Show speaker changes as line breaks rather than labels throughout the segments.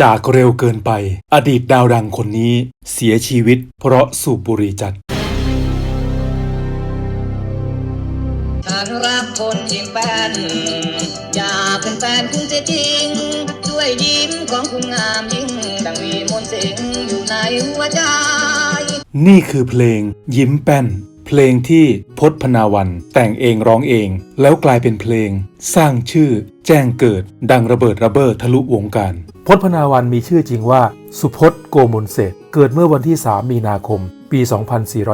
จากเร็วเกินไป อดีตดาวดังคนนี้ เสียชีวิต เพราะสูบบุหรี่จัด
ฉันรักคนยิ้มแป้นอยากเป็นแฟนคุณเสียจริง ช่วยยิ้มของคุณงามยิ่ง ดังมีมนต์สิงอยู่ในหัวใจ
นี่คือเพลงยิ้มแป้น เพลงที่พศพนาวันแต่งเองร้องเอง แล้วกลายเป็นเพลง สร้างชื่อ แจ้งเกิด ดังระเบิดระเบ้อทะลุวงการพศพนาวันมีชื่อจริงว่า สุพจน์โกมลเศษเกิดเมื่อวันที่ 3 มีนาคม ปี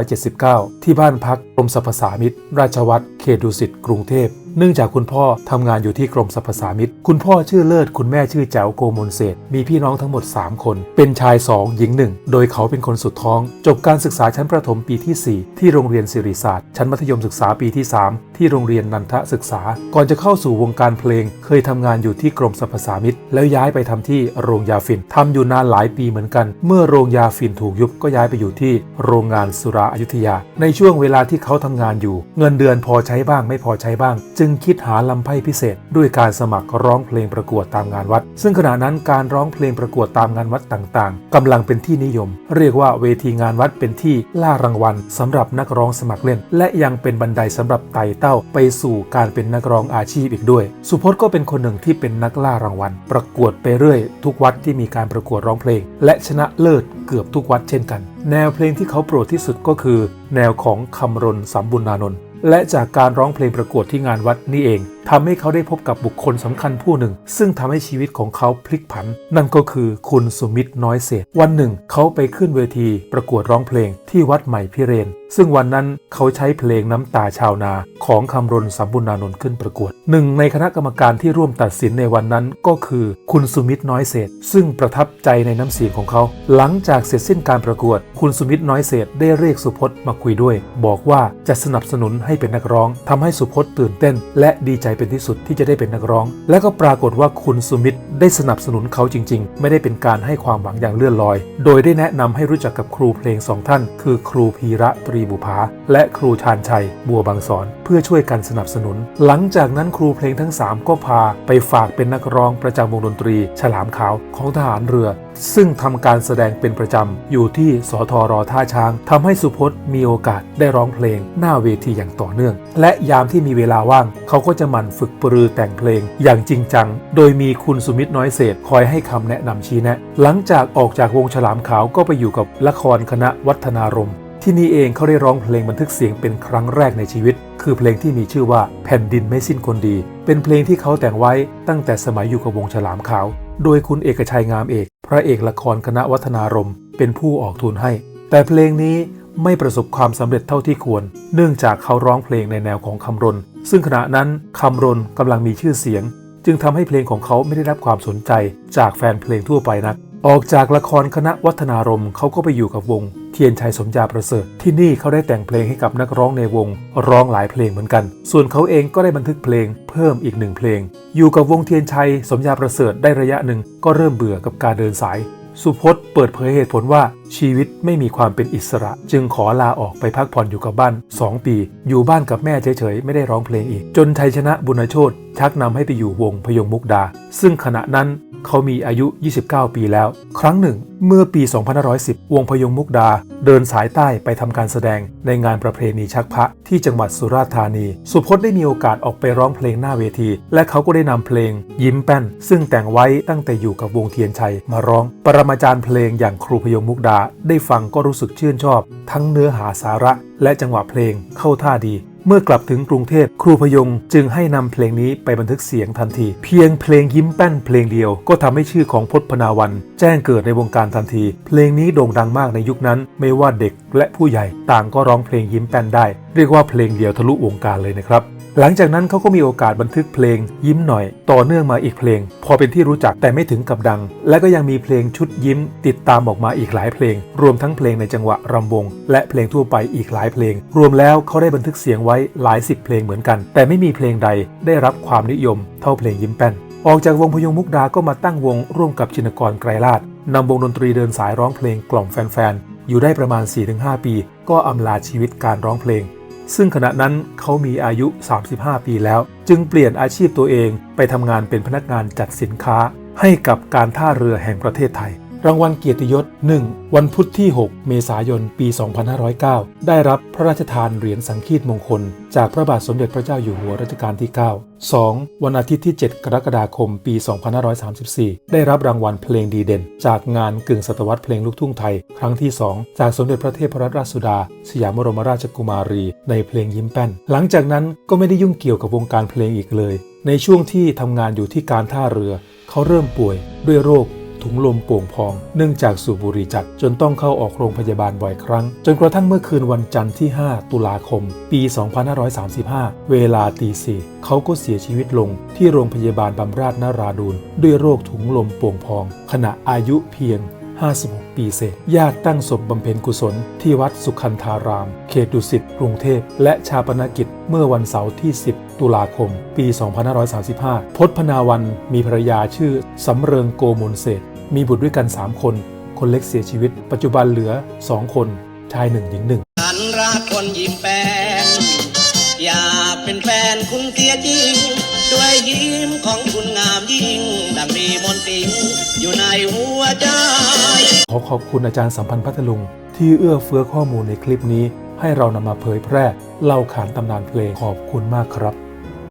2479 ที่บ้านพักกรมสรรพสามิตราชวัตรเขตดุสิตกรุงเทพ เนื่องจากคุณพ่อทำงานอยู่ที่กรมสรรพสามิตคุณพ่อชื่อเลิศ คุณแม่ชื่อแจ๋วโกมลเศษมีพี่น้องทั้งหมด 3 คน เป็นชาย 2 หญิง 1 โดยเขาเป็นคนสุดท้อง จบการศึกษาชั้นประถมปีที่ 4 ที่โรงเรียนศิริศาสตร์ชั้นมัธยมศึกษาปีที่ 3 ที่โรงเรียนนันทศึกษา ก่อนจะเข้าสู่วงการเพลง เคยทำงานอยู่ที่กรมสรรพสามิตแล้วย้ายไปทำที่โรงยาฝิ่นทำอยู่นานหลายปีเหมือนกัน เมื่อโรงยาฝิ่นถูกยุบก็ย้ายไปอยู่ที่โรงงานสุราอยุธยา ในช่วงเวลาที่เขาทำงานอยู่ เงินเดือนพอใช้บ้างไม่พอใช้บ้างจึงึงคิดหาลำไพ่พิเศษ ด้วยการสมัครร้องเพลงประกวดตามงานวัด ซึ่งขณะนั้นการร้องเพลงประกวดตามงานวัดต่างๆกำลังเป็นที่นิยม เรียกว่าเวทีงานวัดเป็นที่ล่ารางวัลสำหรับนักร้องสมัครเล่น และยังเป็นบันไดสำหรับไต่เต้าไปสู่การเป็นนักร้องอาชีพอีกด้วย สุพจน์ก็เป็นคนหนึ่งที่เป็นนักล่ารางวัล ประกวดไปเรื่อย ทุกวัดที่มีการประกวดร้องเพลง และชนะเลิศเกือบทุกวัดเช่นกัน แนวเพลงที่เขาโปรดที่สุดก็คือ แนวของคำรณสัมบุญนานนท์และจากการร้องเพลงประกวดที่งานวัดนี่เอง ทำให้เขาได้พบกับบุคคลสำคัญผู้หนึ่ง ซึ่งทำให้ชีวิตของเขาพลิกผัน นั่นก็คือคุณสุมิตรน้อยเศษ วันหนึ่ง เขาไปขึ้นเวทีประกวดร้องเพลงที่วัดใหม่พิเรน ซึ่งวันนั้นเขาใช้เพลงน้ำตาชาวนาของคำรณสัมบุญนานนท์ขึ้นประกวด หนึ่งในคณะกรรมการที่ร่วมตัดสินในวันนั้นก็คือคุณสุมิตรน้อยเศษ ซึ่งประทับใจในน้ำเสียงของเขา หลังจากเสร็จสิ้นการประกวด คุณสุมิตรน้อยเศษได้เรียกสุพจน์มาคุยด้วย บอกว่าจะสนับสนุนให้เป็นนักร้องทำให้สุพจน์ตื่นเต้น และดีใจเป็นที่สุดที่จะได้เป็นนักร้อง และก็ปรากฏว่าคุณสุมิตรได้สนับสนุนเขาจริง ๆ ไม่ได้เป็นการให้ความหวังอย่างเลื่อนลอย โดยได้แนะนำให้รู้จักกับครูเพลงสองท่าน คือครูพีระตรีบุภาและครูชาญชัย บัวบางสอน เพื่อช่วยกันสนับสนุน หลังจากนั้นครูเพลงทั้ง 3 ก็พาไปฝากเป็นนักร้องประจำวงดนตรี ฉลามขาวของทหารเรือ ซึ่งทำการแสดงเป็นประจำ อยู่ที่สทรท่าช้างทำให้สุพจน์มีโอกาสได้ร้องเพลง หน้าเวทีอย่างต่อเนื่อง และยามที่มีเวลาว่าง เขาก็จะหมั่นฝึกปรือแต่งเพลง อย่างจริงจัง โดยมีคุณสุมิตรน้อยเศษคอยให้คำแนะนำชี้แนะ หลังจากออกจากวงฉลามขาวก็ไปอยู่กับละครคณะวัฒนารมที่นี่เองเขาได้ร้องเพลงบันทึกเสียงเป็นครั้งแรกในชีวิต คือเพลงที่มีชื่อว่าแผ่นดินไม่สิ้นคนดี เป็นเพลงที่เขาแต่งไว้ตั้งแต่สมัยอยู่กับวงฉลามขาว โดยคุณเอกชัยงามเอก พระเอกละครคณะวัฒนารมณ์เป็นผู้ออกทุนให้ แต่เพลงนี้ไม่ประสบความสำเร็จเท่าที่ควร เนื่องจากเขาร้องเพลงในแนวของคำรนซึ่งขณะนั้นคำรนกำลังมีชื่อเสียง จึงทำให้เพลงของเขาไม่ได้รับความสนใจจากแฟนเพลงทั่วไปนัก ออกจากละครคณะวัฒนารมเขาก็ไปอยู่กับวง เทียนชัยสมยาประเสริฐ ที่นี่เขาได้แต่งเพลงให้กับนักร้องในวง ร้องหลายเพลงเหมือนกัน ส่วนเขาเองก็ได้บันทึกเพลง เพิ่มอีกหนึ่งเพลง อยู่กับวงเทียนชัยสมยาประเสริฐได้ระยะหนึ่งก็เริ่มเบื่อกับการเดินสาย สุพจน์เปิดเผยเหตุผลว่า ชีวิตไม่มีความเป็นอิสระ จึงขอลาออกไปพักผ่อนอยู่กับบ้าน 2 ปี อยู่บ้านกับแม่เฉยๆ ไม่ได้ร้องเพลงอีก จนชัยชนะบุญโชตชักนำให้ไปอยู่วงพยงมุกดา ซึ่งขณะนั้นเขามีอายุ 29 ปีแล้ว ครั้งหนึ่ง เมื่อปี 2510 วงพยงมุกดา เดินสายใต้ไปทำการแสดงในงานประเพณีชักพระที่จังหวัดสุราษฎร์ธานี สุพจน์ได้มีโอกาสออกไปร้องเพลงหน้าเวที และเขาก็ได้นำเพลง ยิ้มแป้น ซึ่งแต่งไว้ตั้งแต่อยู่กับวงเทียนชัยมาร้อง ปรมาจารย์เพลงอย่างครูพยงมุกดาได้ฟังก็รู้สึกชื่นชอบ ทั้งเนื้อหาสาระ และจังหวะเพลงเข้าท่าดี เมื่อกลับถึงกรุงเทพครูพยงจึงให้นำเพลงนี้ไปบันทึกเสียงทันที เพียงเพลงยิ้มแป้นเพลงเดียวก็ทำให้ชื่อของพจน์พนาวัน แจ้งเกิดในวงการทันที เพลงนี้โด่งดังมากในยุคนั้น ไม่ว่าเด็กและผู้ใหญ่ต่างก็ร้องเพลงยิ้มแป้นได้ เรียกว่าเพลงเดียวทะลุวงการเลยนะครับ หลังจากนั้นเขาก็มีโอกาสบันทึกเพลง ยิ้มหน่อย ต่อเนื่องมาอีกเพลง พอเป็นที่รู้จักแต่ไม่ถึงกับดัง และก็ยังมีเพลงชุดยิ้ม ติดตามออกมาอีกหลายเพลง รวมทั้งเพลงในจังหวะรำวง และเพลงทั่วไปอีกหลายเพลง รวมแล้วเขาได้บันทึกเสียงไว้หลายสิบเพลงเหมือนกัน แต่ไม่มีเพลงใดได้รับความนิยม เท่าเพลงยิ้มแป้นออกจากวงพยงมุกดาก็มาตั้งวงร่วมกับชินกรไกรลาดนำวงดนตรีเดินสายร้องเพลงกล่อมแฟนๆอยู่ได้ประมาณ 4-5 ปี ก็อำลาชีวิตการร้องเพลง ซึ่งขณะนั้นเขามีอายุ 35 ปีแล้ว จึงเปลี่ยนอาชีพตัวเองไปทำงานเป็นพนักงานจัดสินค้าให้กับการท่าเรือแห่งประเทศไทย รางวัลเกียรติยศ 1. วันพุธที่ 6 เมษายน ปี 2509 ได้รับพระราชทานเหรียญสังคีตมงคล จากพระบาทสมเด็จพระเจ้าอยู่หัวรัชกาลที่ 9 2. วันอาทิตย์ที่ 7 กรกฎาคม ปี 2534 ได้รับรางวัลเพลงดีเด่น จากงานกึ่งศตวรรษเพลงลูกทุ่งไทย ครั้งที่ 2 จากสมเด็จพระเทพรัตนราชสุดา สยามบรมราชกุมารี ในเพลงยิ้มแป้น หลังจากนั้นก็ไม่ได้ยุ่งเกี่ยวกับวงการเพลงอีกเลย ในช่วงที่ทำงานอยู่ที่การท่าเรือ เขาเริ่มป่วยด้วยโรค ถุงลมโป่งพอง เนื่องจากสูบบุหรี่จัดจนต้องเข้าออกโรงพยาบาลบ่อยครั้ง จนกระทั่งเมื่อคืนวันจันทร์ที่ 5 ตุลาคม ปี 2535 เวลาตีสี่เขาก็เสียชีวิตลงที่โรงพยาบาลบำราศนาราดูนด้วยโรคถุงลมโป่งพอง ขณะอายุเพียง 56 ปีเศษ ญาติตั้งศพบำเพ็ญกุศล ที่วัดสุขันธาราม เขตดุสิต กรุงเทพ และชาปนกิจเมื่อวันเสาร์ที่ 10 ตุลาคม ปี 2535 พจพนาวันมีภรรยาชื่อสำเริงโกมลเศษ มีบุตรด้วยกัน 3 คน คนเล็กเสียชีวิต ปัจจุบันเหลือ 2 คน ชายหนึ่งหญิงหนึ่ง
ฉันรักคนยิ้มแป้นอยากเป็นแฟนคุณเสียจริง ด้วยยิ้มของคุณงามยิ่งดังมีมนต์สิงอยู่ในหัวใจ
ขอขอบคุณอาจารย์สัมพันธ์พัทลุง ที่เอื้อเฟื้อข้อมูลในคลิปนี้ ให้เรานำมาเผยแพร่เล่าขานตำนานเพลงขอบคุณมากครับ